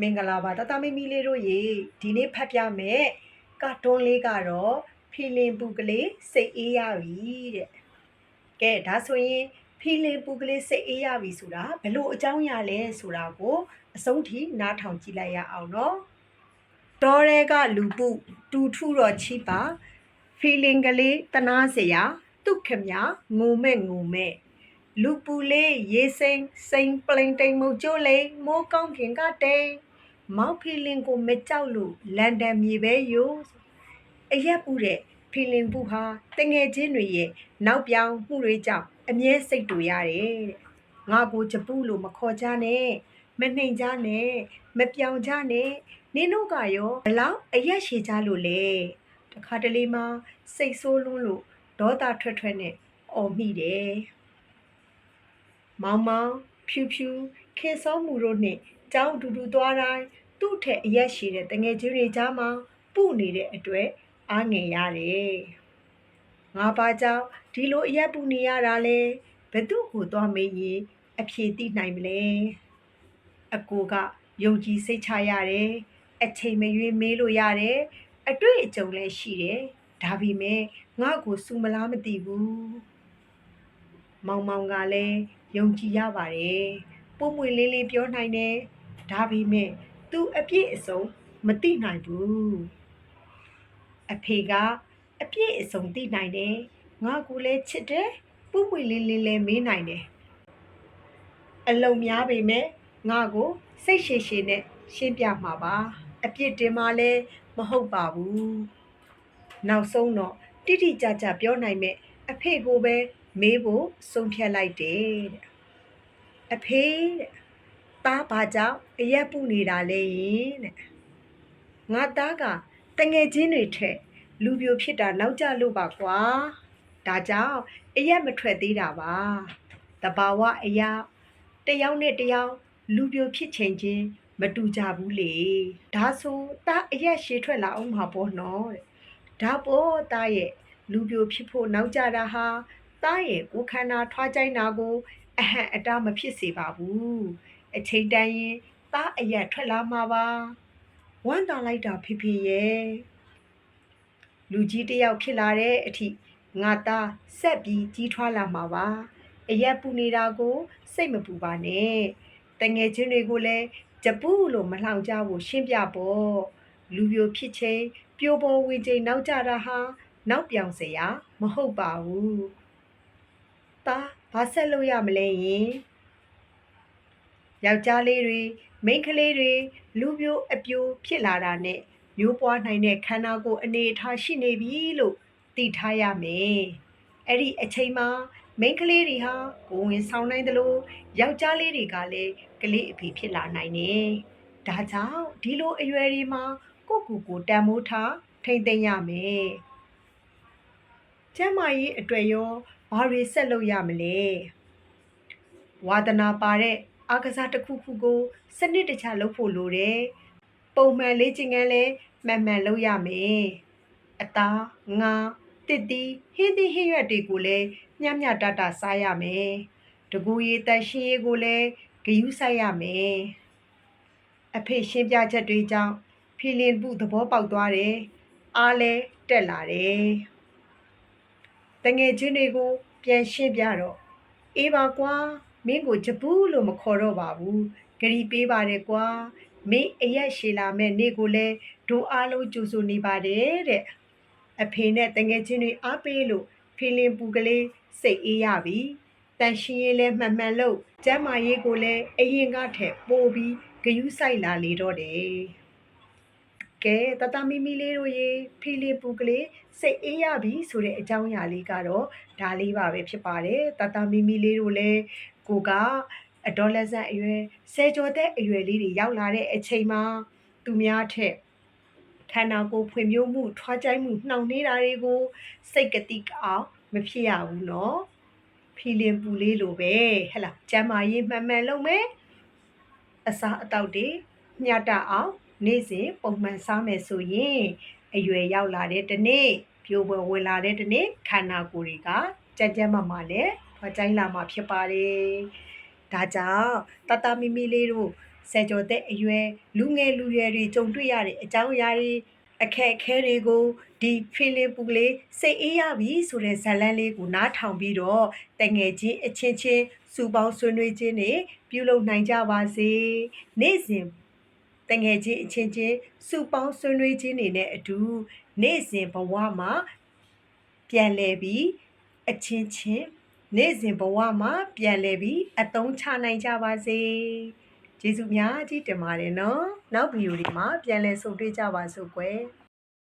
မင်္ဂလာပါတတမီမီလေးတို့ရေဒီနေ့ဖတ်ပြမယ်ကာတွန်းလေးကတော့ဖီလင်ပူကလေးစိတ်အေးရပြီတဲ့ကဲဒါဆိုရင်ဖီလင်ပူကလေးစိတ်အေးရပြီဆိုတာဘလို့အကြောင်းရလဲဆိုတာကိုအဆုံးထိနားထောင်ကြည့်လိုက်ရအောင်နော်တော်ရဲကလူပုတူထုတော်ချီပါဖီလင်ကလေးတနာစရာတုခမငုံမဲ့ငုံမဲ့ လူပူလေးရေစိမ့်စိမ့်ပလိန်တိမ်မုတ်ကျိုးလေးမိုးကောင်းခင်ကတိမ်မောက်ဖီလင်ကိုမကြောက်လို့လန်ဒန်မြေပဲယိုအရက်ပူတဲ့ဖီလင်ပူဟာတငယ်ချင်းတွေရဲ့နောက်ပြောင်မှုတွေကြောင့်အမြဲစိတ်တူရတယ်တဲ့ငါကိုကြပူလို့မခေါ်ကြနဲ့မနှိမ်ကြနဲ့မပြောင်ကြနဲ့နင်တို့ကရောဘလောက်အရက်ရှည်ကြလို့လဲတခါတလေမှစိတ်ဆိုးလွန်းလို့ဒေါသထွက်ထွက်နဲ့အော်မိတယ် မောင်မောင်ဖြူဖြူခေစောမှုတို့နှင့်ကြောင်းအတူတူသွားတိုင်းသူ့ထက်အရက်ရှိတဲ့တငယ်ချင်းတွေကြားမှာပုနေတဲ့အတွက်အားငယ်ရတယ်။ငါပါကြောင့်ဒီလိုအရက်ပူနေရတာလဲဘသူ့ကိုသွားမေးရင်အဖြေသိနိုင်မလဲ။အကိုကယုံကြည်စိတ်ချရတယ်။အချိန်မရွေးမေးလို့ရတယ်။အတွေ့အကြုံလည်းရှိတယ်။ဒါပေမဲ့ငါ့ကိုစူမလားမသိဘူး။မောင်မောင်ကလည်း ယုံကြည်ရပါတယ်ပုံမွေလေးလေးပြောနိုင်တယ်ဒါပေမဲ့သူအပြည့်အစုံမသိနိုင်ဘူးအဖေကအပြည့်အစုံသိနိုင်တယ်ငါကူလည်းချစ်တယ်ပုံမွေလေးလေးလည်းမေးနိုင်တယ်အလုံးများပေမဲ့ငါကိုစိတ်ရှည်ရှည်နဲ့ရှင်းပြမှာပါအပြစ်တင်မှလည်းမဟုတ်ပါဘူးနောက်ဆုံးတော့တိတိကျကျပြောနိုင်မဲ့အဖေကိုပဲ မေးဖို့ဆုံးဖြတ်လိုက်တယ်တဲ့အဖေတဲ့သားဘာကြောင့်အရက်ပူနေတာလဲယင်တဲ့ငါသားကတငယ်ချင်းတွေထက်လူပြိုဖြစ်တာနောက်ကျလို့ပါကွာဒါကြောင့်အရက်မထွက်သေးတာပါတဘာဝအရာတယောက်နဲ့တယောက်လူပြိုဖြစ်ချိန်ချင်းမတူကြဘူးလေဒါဆိုသားအရက်ရှည်ထွက်လာအောင်မှာပေါ့နော်တဲ့ဒါပေါ့သားရဲ့လူပြိုဖြစ်ဖို့နောက်ကျတာဟာ သားရဲ့ကိုခန္ဓာထွားကြိုက်နာကိုအဟံအတားမဖြစ်စေပါဘူးအချိန်တန်ရင်သားအရက်ထွက်လာမှာပါဝမ်းသာလိုက်တာဖေဖေရဲ့လူကြီးတယောက်ဖြစ်လာတဲ့အထိငါသားဆက်ပြီးကြီးထွားလာမှာပါအရက်ပူနေတာကို စိတ်မပူပါနဲ့တငယ်ချင်းတွေကိုလည်းကြပူလို့မလှောင်ကြဖို့ရှင်းပြပေါ့လူပြိုဖြစ်ချင်းပြိုပေါ်ဝင်ချိန်နောက်ကြတာဟာနောက်ပြောင်စရာမဟုတ်ပါဘူး သားဘာဆက်လို့ရမလဲယင်ယောက်ျားလေးတွေမိန်းကလေးတွေလူပြိုအပြိုဖြစ်လာတာနဲ့မျိုးပွားနိုင်တဲ့ခန္ဓာကိုယ်အနေအထားရှိနေပြီလို့သိထားရမယ်အဲ့ဒီအချိန်မှာမိန်းကလေးတွေဟာကိုယ်ဝင်ဆောင်နိုင်တယ်လို့ယောက်ျားလေးတွေကလည်းကလေးအဖေဖြစ်လာနိုင်တယ်ဒါကြောင့်ဒီလိုအရွယ်တွေမှာကိုယ့်ကိုယ်ကိုတန်မိုးထားထိမ့်သိမ့်ရမယ်ကျမ်းမာရေးအတွေ့ရော ဘာတွေဆက်လုပ်ရမလဲဝါသနာပါတဲ့အားကစားတစ်ခုခုကို စနစ်တကျလုပ်ဖို့လိုတယ်ပုံမှန်လေ့ကျင့်ခန်းလည်းမှန်မှန်လုပ်ရမယ်အသားငါတစ်တီဟင်းသီးဟင်းရွက်တွေကိုလည်းမျှမျှတတစားရမယ်တကူရည်တန်ရှင်းရေးကိုလည်းဂရုစိုက်ရမယ်အဖေရှင်းပြချက်တွေကြောင့်ဖီလင်ပုသဘောပေါက်သွားတယ်အားလဲတက်လာတယ် တငယ်ချင်းတွေကို ပြန်ရှင်းပြတော့အေးပါကွာမင်းကိုဂျပူးလို့မခေါ်တော့ပါဘူးဂရီပေးပါတယ်ကွာမင်းအရက်ရှည်လာမဲ့နေ့ကိုလည်းဒိုအားလုံးကြိုဆိုနေပါတယ်တဲ့အဖေနဲ့တငယ်ချင်းတွေအားပေးလို့ဖီလင်ပူကလေးစိတ်အေးရပြီတန်ရှင်းရေးလဲမှန်မှန်လို့ကျမ်းမာရေးကိုလည်းအရင်ကထက်ပိုပြီးဂယုစိုက်လာလေတော့တယ် ကဲတတမီမီလေးတို့ရေဖီလီပူကလေးစိတ်အေးရပြီဆိုတဲ့အကြောင်းအရာလေးကတော့ဒါလေးပါပဲဖြစ်ပါတယ်တတမီမီလေးတို့လည်းကိုကအဒေါ်လက်ဆန်အရွယ်ဆယ်ကျော်တဲ့အရွယ်လေးတွေရောက်လာတဲ့အချိန်မှာသူများထက်ခန္ဓာကိုယ်ဖွံ့ဖြိုးမှုထွားကြိုင်းမှုနှောင့်နှေးတာတွေကိုစိတ်ကတိကအောင်မဖြစ်ရဘူးเนาะဖီလင်ပူလေးလိုပဲဟဲ့လားကျမ်းမာရေးမှန်မှန်လုပ်မယ်အစာအသောက်တွေမျှတအောင် နေ့စဉ်ပုံမှန်စားမယ်ဆိုရင်အရွယ်ရောက်လာတဲ့တနေ့ပြိုပွဲဝင်လာတဲ့တနေ့ခန္ဓာကိုယ်တွေကကြက်ကြက်မမလည်းဖွာကြိုင်းလာမှာဖြစ်ပါတယ်။ဒါကြောင့်တတမီမီလေးတို့ဆယ်ကျော်သက်အရွယ်လူငယ်လူရွယ်တွေကြုံတွေ့ရတဲ့အကြောင်းအရာတွေအခက်အခဲတွေကိုဒီ feeling ပူကလေးစိတ်အေးရပြီဆိုတဲ့ဇာတ်လမ်းလေးကိုနားထောင်ပြီးတော့တငယ်ချင်းအချင်းချင်းစူပေါင်းဆွေးနွေးခြင်းတွေပြုလုပ်နိုင်ကြပါစေနေ့စဉ် တငယ်ချင်းအချင်းချင်းစူပေါင်းဆွေးနွေးခြင်းတွေနဲ့အတူနေ့စဉ်ဘဝမှာပြန်လဲပြီးအချင်းချင်းနေ့စဉ်ဘဝမှာပြန်လဲပြီးအသုံးချနိုင်ကြပါစေကျေးဇူးများကြီးတင်ပါတယ်နော်နောက်ဗီဒီယိုတွေမှာပြန်လဲဆုံတွေ့ကြပါစို့ကွယ်